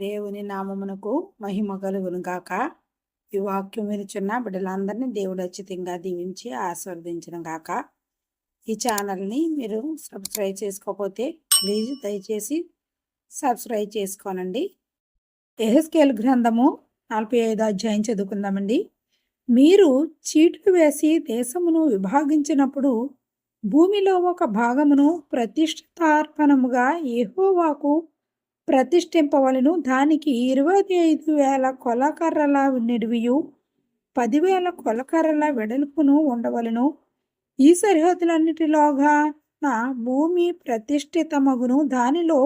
దేవుని నామమునకు మహిమ కలుగును గాక. ఈ వాక్యం వినుచున్న బిడ్డలందరినీ దేవుడు అచ్చితంగా దీవించి ఆస్వాదించిన గాక. ఈ ఛానల్ని మీరు సబ్స్క్రైబ్ చేసుకోకపోతే ప్లీజ్ దయచేసి సబ్స్క్రైబ్ చేసుకోనండి. ఎహెస్కేల్ గ్రంథము నలభై ఐదు అధ్యాయం చదువుకుందామండి. మీరు చీట్లు వేసి దేశమును విభాగించినప్పుడు భూమిలో ఒక భాగమును ప్రతిష్ఠితార్పణముగా ఎహోవాకు ప్రతిష్ఠింపవలను. దానికి ఇరవై ఐదు వేల కొలకర్రల నిడివియు పదివేల కొలకర్రల వెడల్పును ఉండవలను. ఈ సరిహద్దులన్నిటిలోగా నా భూమి ప్రతిష్ఠితమగును. దానిలో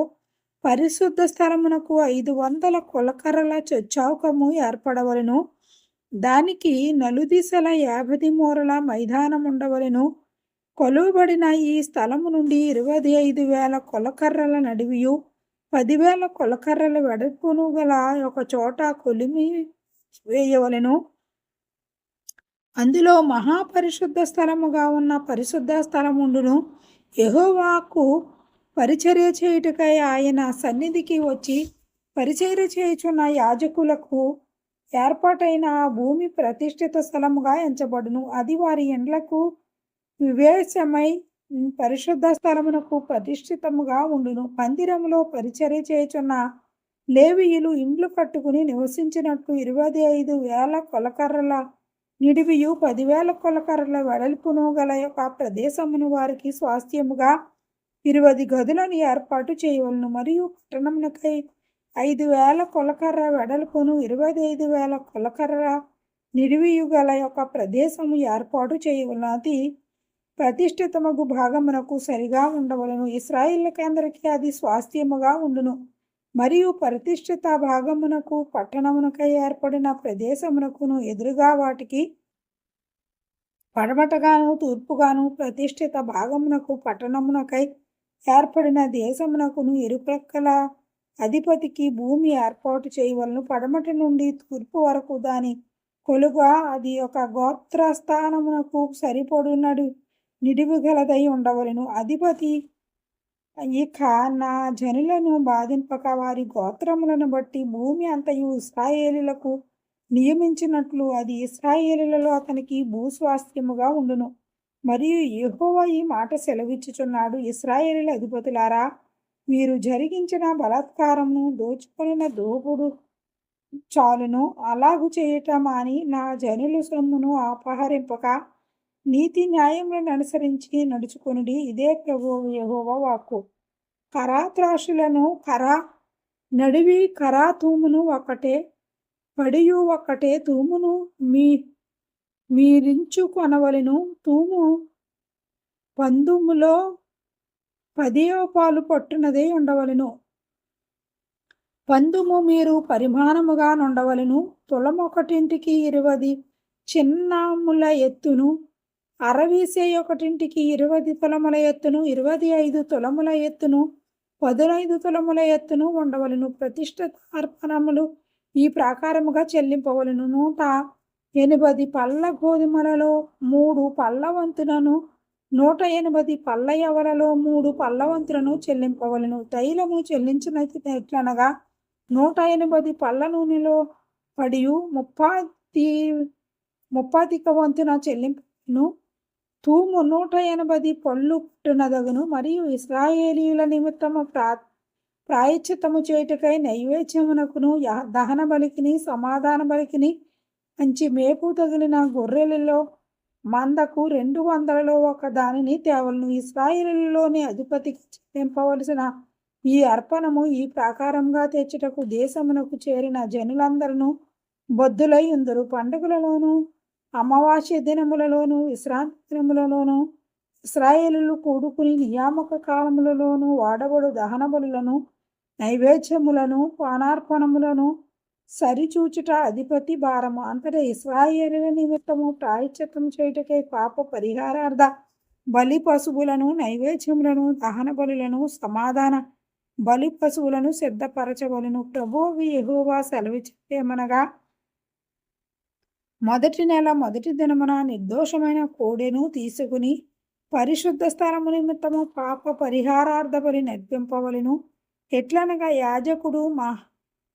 పరిశుద్ధ స్థలమునకు ఐదు వందల కొలకర్రల చొచ్చౌకము ఏర్పడవలను. దానికి నలుదిశల యాభై మూరల మైదానం ఉండవలను కొలువబడిన ఈ స్థలము నుండి ఇరవై ఐదు వేల కొలకర్రల నడివియు పదివేల కొలకర్రల వెడల్పును గల ఒక చోట కొలిమి వేయవలెను. అందులో మహాపరిశుద్ధ స్థలముగా ఉన్న పరిశుద్ధ స్థలముండును యహోవాకు పరిచర్య చేయుటకై ఆయన సన్నిధికి వచ్చి పరిచర్య చేయుచున్న యాజకులకు ఏర్పాటైన భూమి ప్రతిష్ఠిత స్థలముగా ఎంచబడును. అది వారి ఎండ్లకు వివేశమై పరిశుద్ధ స్థలమునకు ప్రతిష్ఠితముగా ఉండును. మందిరములో పరిచర్య చేయుచున్న లేవియులు ఇండ్లు కట్టుకుని నివసించినట్లు ఇరవై ఐదు వేల కొలకర్రల నిడివియు పదివేల కొలకర్రల వెడల్పును గల యొక్క ప్రదేశమును వారికి స్వాస్థ్యముగా ఇరవై గదులను ఏర్పాటు చేయవలను. మరియు పట్టణమునకై ఐదు వేల కొలకర్ర వెడల్పును ఇరవై ఐదు వేల కొలకర్ర నిడివియు గల యొక్క ప్రదేశము ఏర్పాటు చేయవలను. అది ప్రతిష్ఠితమగు భాగమునకు సరిగా ఉండవలను. ఇస్రాయిల్లకందరికీ అది స్వాస్థ్యముగా ఉండును. మరియు ప్రతిష్ఠిత భాగమునకు పట్టణమునకై ఏర్పడిన ప్రదేశమునకును ఎదురుగా వాటికి పడమటగాను తూర్పుగాను ప్రతిష్ఠిత భాగమునకు పట్టణమునకై ఏర్పడిన దేశమునకును ఇరుప్రక్కల అధిపతికి భూమి ఏర్పాటు చేయవలను. పడమటి నుండి తూర్పు వరకు దాని కొలుగా అది ఒక గోత్రస్థానమునకు సరిపడినడు. నిడివిగలదై ఉండవలను అధిపతి. ఇక నా జనులను బాధింపక వారి గోత్రములను బట్టి భూమి అంతయు ఇస్రాయేలులకు నియమించినట్లు అది ఇస్రాయేలులలో అతనికి భూస్వాస్థ్యముగా ఉండును. మరియు యెహోవా ఈ మాట సెలవిచ్చుచున్నాడు ఇస్రాయేలుల అధిపతులారా మీరు జరిగించిన బలాత్కారమును దోచుకొనిన దోపుడు చాలును అలాగు చేయటం అని నా జనుల సొమ్మును అపహరింపక నీతి న్యాయములను అనుసరించి నడుచుకొనుడి. ఇదే ప్రభు యహోవ వాక్కు. కరాత్రాషులను కరా నడివి కరా తూమును ఒకటే పడియు ఒకటే తూమును మీ మీరించుకొనవలెను తూము పందుములో పదియో పాలు పట్టునదే ఉండవలెను. పందుము మీరు పరిమాణముగా నుండవలెను. తులమొకటింటికి ఇరవది చిన్నముల ఎత్తును. అరవీసే ఒకటింటికి ఇరవై తులముల ఎత్తును ఇరవై ఐదు తులముల ఎత్తును పదునైదు తులముల ఎత్తును ఉండవలను ప్రతిష్ట అర్పణములు ఈ ప్రాకారముగా చెల్లింపవలను. నూట ఎనిమిది పళ్ళ గోధుమలలో మూడు పళ్ళ వంతులను నూట ఎనిమిది పళ్ళ ఎవలలో మూడు పళ్ళ వంతులను చెల్లింపవలను. తైలము చెల్లించినది ఎట్లనగా నూట ఎనిమిది పళ్ళ నూనెలో పడియు ముప్పాది ముప్పాధిక వంతున చెల్లింపును తూము నూట ఎనభై పళ్ళు మరియు ఇస్రాయేలీల నిమిత్తము ప్రా ప్రాయశ్చిత్తము చేయుటకై నైవేద్యమునకును దహన బలికిని సమాధాన బలికిని మంచి మేపు తగిలిన గొర్రెలలో మందకు రెండు వందలలో ఒక దానిని తేవలను. ఇస్రాయేలీలోని అధిపతికి చెల్లింపవలసిన ఈ అర్పణము ఈ ప్రాకారంగా తెచ్చుటకు దేశమునకు చేరిన జనులందరూ బొద్దులై ఉందరు. పండుగలలోనూ అమావాస్య దినములలోను విశ్రాంతి దినములలోను ఇస్రాయేలు కూడుకుని నియామక కాలములలోను వాడబడు దహన బలులను నైవేద్యములను పానార్పణములను సరిచూచుట అధిపతి భారము. అంతటా ఇస్రాయేలుల నిమిత్తము ప్రాయశ్చిత్తం చేయుటకై పాప పరిహారార్థ బలి పశువులను నైవేద్యములను దహన బలులను సమాధాన బలి పశువులను సిద్ధపరచవలను. ప్రభువు యెహోవా సెలవిచ్చేమనగా మొదటి నెల మొదటి దినమున నిర్దోషమైన కోడెను తీసుకుని పరిశుద్ధ స్థలము నిమిత్తము పాప పరిహారార్థపరి నర్పింపవలను ఎట్లనగా యాజకుడు మా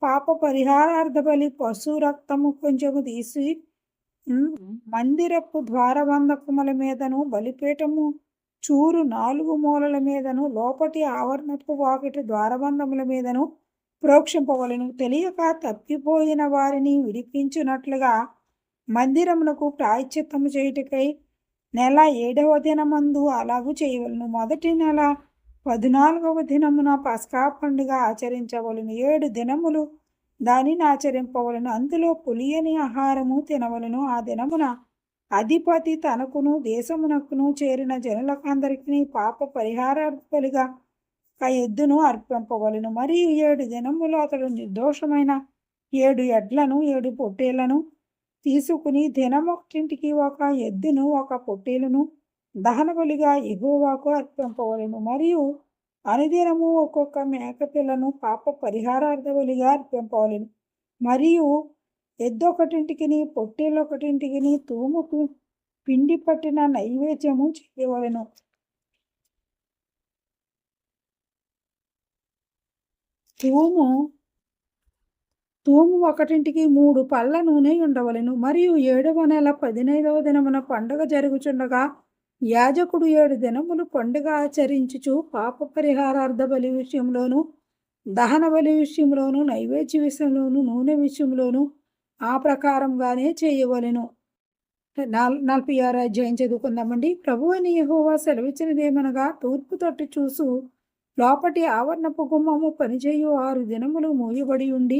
పాప పరిహారార్థ బలి పశు రక్తము కొంచెము తీసి మందిరపు ద్వారబంధకముల మీదను బలిపీఠము చూరు నాలుగు మూలల మీదను లోపటి ఆవరణపు వాకిటి ద్వారబంధముల మీదను ప్రోక్షింపవలను. తెలియక తప్పిపోయిన వారిని విడిపించినట్లుగా మందిరమునకు ప్రాయశ్చిత్తము చేయుటకై నెల ఏడవ దినమందు అలాగూ చేయవలను. మొదటి నెల పద్నాలుగవ దినమున పస్కా పండుగ ఆచరించవలను. ఏడు దినములు దానిని ఆచరింపవలను. అందులో పులియని ఆహారము తినవలను. ఆ దినమున అధిపతి తనకును దేశమునకును చేరిన జనులకందరికీ పాప పరిహారార్థులుగా ఆ ఎద్దును అర్పింపవలను. మరియు ఏడు దినములు అతడు నిర్దోషమైన ఏడు ఎడ్లను ఏడు పొట్టేళ్ళను తీసుకుని దినమొకటింటికి ఒక ఎద్దును ఒక పొట్టేలును దహనబలిగా ఎగువకు అర్పింపవలను. మరియు అనుదినము ఒక్కొక్క మేకపిల్లను పాప పరిహారార్థ బలిగా అర్పింపవలను. మరియు ఎద్దు ఒకటింటికిని పొట్టేలు ఒకటింటికిని తూముకు పిండి పట్టిన నైవేద్యము చేయవలెను. తూము తూము ఒకటింటికి మూడు పళ్ళ నూనె ఉండవలెను. మరియు ఏడవ నెల పదినైదవ దినమున పండుగ జరుగుచుండగా యాజకుడు ఏడు దినములు పండుగ ఆచరించుచు పాప పరిహారార్థ బలి విషయంలోను దహన బలి విషయంలోను నైవేద్య విషయంలోను నూనె విషయంలోను ఆ ప్రకారంగానే చేయవలెను. నాల్ నలభై ఆరు అధ్యాయం చదువుకుందామండి. ప్రభు అని యహోవా సెలవిచ్చినదేమనగా తూర్పు తట్టు చూసు లోపటి ఆవరణపు గుమ్మము పనిచేయు ఆరు దినములు మూయబడి ఉండి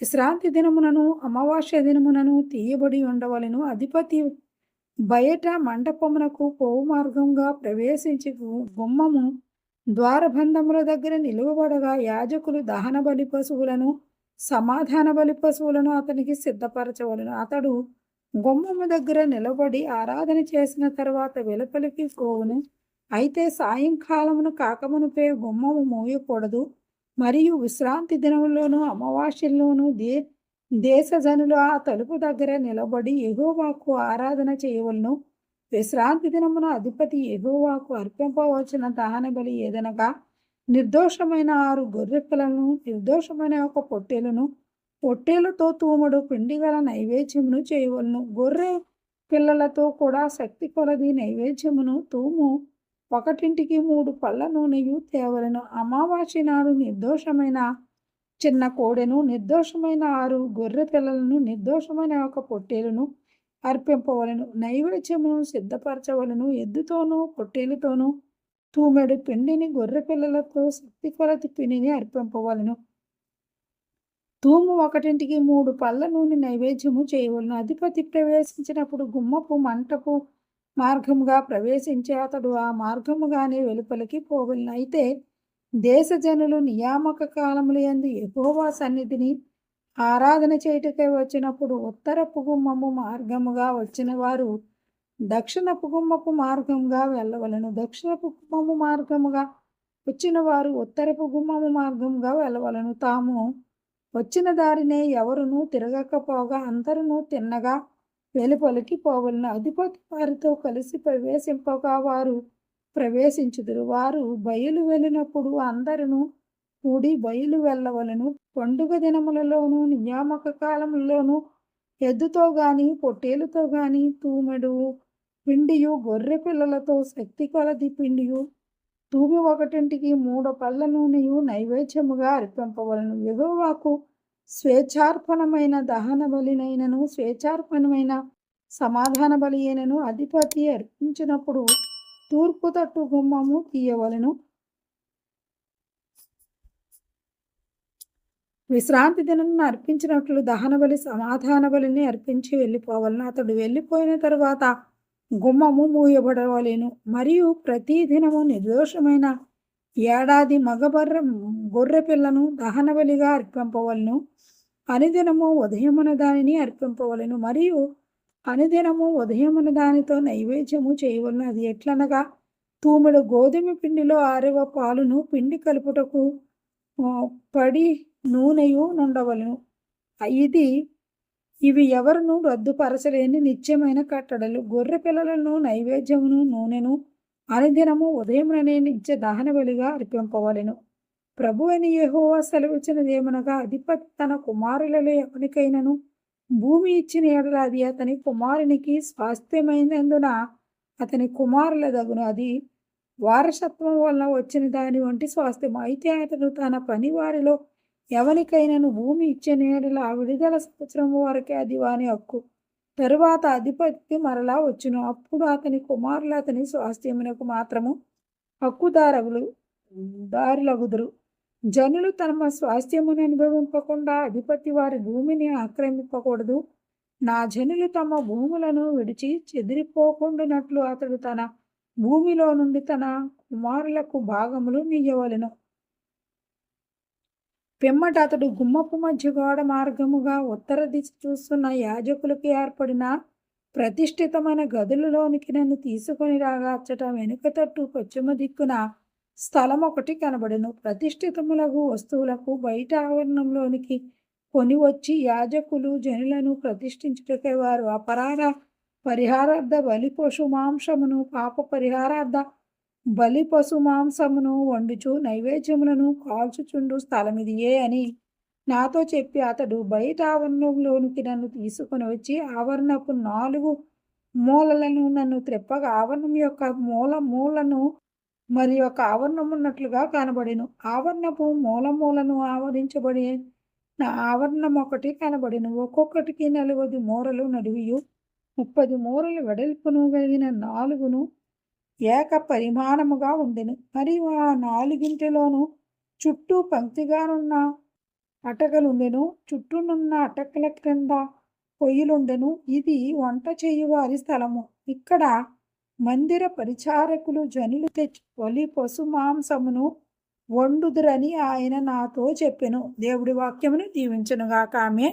విశ్రాంతి దినమునను అమావాస్య దినమునను తీయబడి ఉండవలెను. అధిపతి బయట మండపమునకు పోవు మార్గంగా ప్రవేశించి గుమ్మము ద్వారబంధముల దగ్గర నిలువబడగా యాజకులు దహన బలి పశువులను సమాధాన బలి పశువులను అతనికి సిద్ధపరచవలను. అతడు గుమ్మము దగ్గర నిలబడి ఆరాధన చేసిన తర్వాత వెలుపలికి పోవును. అయితే సాయంకాలమును కాకమునుపే గుమ్మము మూయకూడదు. మరియు విశ్రాంతి దినములోను అమావాస్యల్లోనూ దే దేశ జనులు ఆ తలుపు దగ్గర నిలబడి ఎగోవాకు ఆరాధన చేయవలను. విశ్రాంతి దినమున అధిపతి ఎగోవాకు అర్పింపవలసిన దహన బలి ఏదనగా నిర్దోషమైన ఆరు గొర్రె పిల్లలను నిర్దోషమైన ఒక పొట్టేలును పొట్టేలుతో తూముడు పిండి గల నైవేద్యమును చేయవలను. గొర్రె పిల్లలతో కూడా శక్తి కొలది నైవేద్యమును తూము. ఒకటింటికి మూడు పళ్ళ నూనెయు తేవలను. అమావాస్య నాడు నిర్దోషమైన చిన్న కోడెను నిర్దోషమైన ఆరు గొర్రె పిల్లలను నిర్దోషమైన ఒక పొట్టేలును అర్పింపవలను. నైవేద్యమును సిద్ధపరచవలను. ఎద్దుతోనూ పొట్టేలుతోనూ తూమెడు పిండిని గొర్రె పిల్లలతో శక్తి కొలది పిండిని అర్పింపవలను. తూము ఒకటింటికి మూడు పళ్ళ నూనె నైవేద్యము చేయవలను. అధిపతి ప్రవేశించినప్పుడు గుమ్మపు మంటపు మార్గముగా ప్రవేశించే అతడు ఆ మార్గముగానే వెలుపలికి పోగలను అయితే దేశ జనులు నియామక కాలములు ఎందు ఎహోవా సన్నిధిని ఆరాధన చేయుటకై వచ్చినప్పుడు ఉత్తరపు గుమ్మము మార్గముగా వచ్చిన వారు దక్షిణపు గుమ్మపు మార్గంగా వెళ్ళవలను. దక్షిణపు గుమ్మము మార్గముగా వచ్చిన వారు ఉత్తరపు గుమ్మము మార్గముగా వెళ్ళవలను. తాము వచ్చిన దారినే ఎవరునూ తిరగకపోగా అందరూ తిన్నగా వెలుపలికి పోవలను అధిపతి వారితో కలిసి ప్రవేశింపగా వారు ప్రవేశించుదురు. వారు బయలు వెళ్ళినప్పుడు అందరును కూడి బయలు వెళ్ళవలను. పండుగ దినములలోను నియామక కాలంలోనూ ఎద్దుతో గాని పొట్టేలుతో గాని తూమెడు పిండియు గొర్రె పిల్లలతో శక్తి కొలది పిండియు. తూమి ఒకటింటికి మూడు పళ్ళ నూనెయు నైవేద్యముగా అర్పింపవలను. యెహోవాకు స్వేచ్ఛార్పణమైన దహన బలినైనను స్వేచ్ఛార్పణమైన సమాధాన బలి అయినను అధిపతి అర్పించినప్పుడు తూర్పు తట్టు గుమ్మము తీయవలెను. విశ్రాంతి దినం అర్పించినట్లు దహన బలి సమాధాన బలిని అర్పించి వెళ్ళిపోవలను. అతడు వెళ్ళిపోయిన తరువాత గుమ్మము మూయబడవలేను. మరియు ప్రతి దినము నిర్దోషమైన ఏడాది మగబర్ర గొర్రె పిల్లను దహన అర్పింపవలను. అనుదినము ఉదయమున దానిని అర్పింపవలను. మరియు అనుదినము ఉదయమున దానితో నైవేద్యము చేయవలను. అది ఎట్లనగా తూముడు గోధుమ పిండిలో ఆరవ పాలును పిండి కలుపుటకు పడి నూనెయు నుండవలను. ఇది ఇవి ఎవరును రద్దుపరచలేని నిత్యమైన కట్టడలు. గొర్రె పిల్లలను నైవేద్యమును నూనెను అనుదినము ఉదయముననే నిత్య దహన బలిగా అర్పింపవలెను. ప్రభు అని యెహోవా సెలవిచ్చినదేమనగా అధిపతి తన కుమారులలో ఎవరికైనను భూమి ఇచ్చిన ఏడల అది అతని కుమారునికి స్వాస్థ్యమైనందున అతని కుమారుల దగును అది వారసత్వం వలన వచ్చిన దాని వంటి స్వాస్థ్యం అయితే అతను తన పని వారిలో ఎవరికైనాను భూమి ఇచ్చిన ఏడల ఆ విడుదల సంవత్సరం వరకే అది వాని హక్కు. తరువాత అధిపతికి మరలా వచ్చును. అప్పుడు అతని కుమారులు అతని స్వాస్థ్యమునకు మాత్రము హక్కుదారగులు దారులగుదురు. జనులు తమ స్వాస్థ్యమును అనుభవింపకుండా అధిపతి వారి భూమిని ఆక్రమింపకూడదు. నా జనులు తమ భూములను విడిచి చెదిరిపోకుండానట్లు అతడు తన భూమిలో నుండి తన కుమారులకు భాగములు నీయవలెను. పిమ్మట అతడు గుమ్మపు మధ్య గోడ మార్గముగా ఉత్తర దిశ చూస్తున్న యాజకులకు ఏర్పడిన ప్రతిష్ఠితమైన గదులలోనికి నన్ను తీసుకొని రాగా అచ్చట వెనుక తట్టు పశ్చిమ దిక్కున స్థలం ఒకటి కనబడను. ప్రతిష్ఠితములకు వస్తువులకు బయట ఆవరణంలోనికి కొని వచ్చి యాజకులు జనులను ప్రతిష్ఠించుటకే వారు అపరాధ పరిహారార్థ బలి పశు మాంసమును పాప పరిహారార్థ బలి పశు మాంసమును వండుచు నైవేద్యములను కాల్చుచుండు స్థలమిదియే అని నాతో చెప్పి అతడు బయట ఆవరణంలోనికి నన్ను తీసుకొని వచ్చి ఆవరణపు నాలుగు మూలలను నన్ను త్రెప్పగా ఆవరణం యొక్క మూల మూలను మరి ఒక ఆవరణం ఉన్నట్లుగా కనబడిను. ఆవరణపు మూల మూలను ఆవరించబడి నా ఆవరణం ఒకటి కనబడిను. ఒక్కొక్కటికి నలుగుది మూరలు నడివియు ముప్పది మూరలు వెడల్పును కలిగిన నాలుగును ఏక పరిమాణముగా ఉండెను. మరియు ఆ నాలుగింటిలోనూ చుట్టూ పంక్తిగానున్న అటకలుండెను. చుట్టూనున్న అటకల క్రింద పొయ్యిలుండెను. ఇది వంట చేయువారి స్థలము. ఇక్కడ మందిర పరిచారకులు జనులు తెచ్చి ఒలి పశు మాంసమును వండుదురని ఆయన నాతో చెప్పెను. దేవుడి వాక్యమును దీవించనుగాక. ఆమె